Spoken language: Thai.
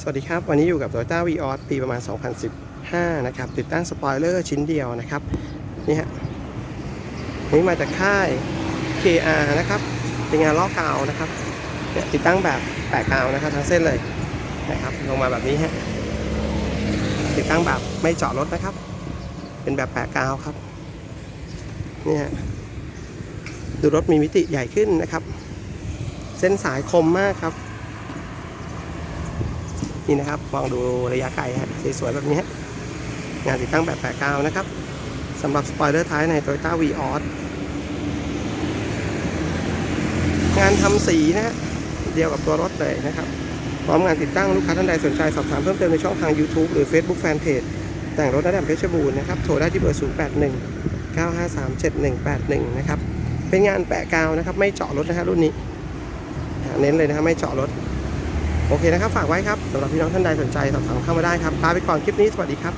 สวัสดีครับ วันนี้อยู่กับ Toyota v ีออปีประมาณ 2015 นะครับ ติดตั้งสปอยเลอร์ชิ้นเดียวนะครับ นี่ฮะนี่มาจากค่าย KR นะครับ เป็นงานลอกกาวนะครับ ติดตั้งแบบแปะกาวนะครับทั้งเส้นเลยนะครับ ลงมาแบบนี้ฮะ ติดตั้งแบบไม่เจาะรถนะครับ เป็นแบบแปะกาวครับ นี่ฮะ ดูรถมีมิติใหญ่ขึ้นนะครับ เส้นสายคมมากครับ นี่นะครับมองดูระยะไกลฮะสวยๆแบบนี้งานติดตั้งแบบแปะกาวนะครับสำหรับสปอยเลอร์ท้ายใน Toyota v ีอองานทำสีนะฮะเดียวกับตัวรถเลยนะครับพร้อมงานติดตั้งลูกค้าท่านใดสนใจสอบถามเพิ่มเติมในช่องทาง YouTube หรือ Facebook Fanpage แต่งรถระดับเพชรบูรณ์นะครับ โทรได้ที่เบอร์ 081 953 7181 นะครับ เป็นงานแปะกาวนะครับ ไม่เจาะรถนะฮะรุ่นนี้ เน้นเลยนะครับไม่เจาะรถ โอเคนะครับ ฝากไว้ครับสำหรับพี่น้องท่านใดสนใจสอบถามเข้ามาได้ครับลาไปก่อนคลิปนี้สวัสดีครับ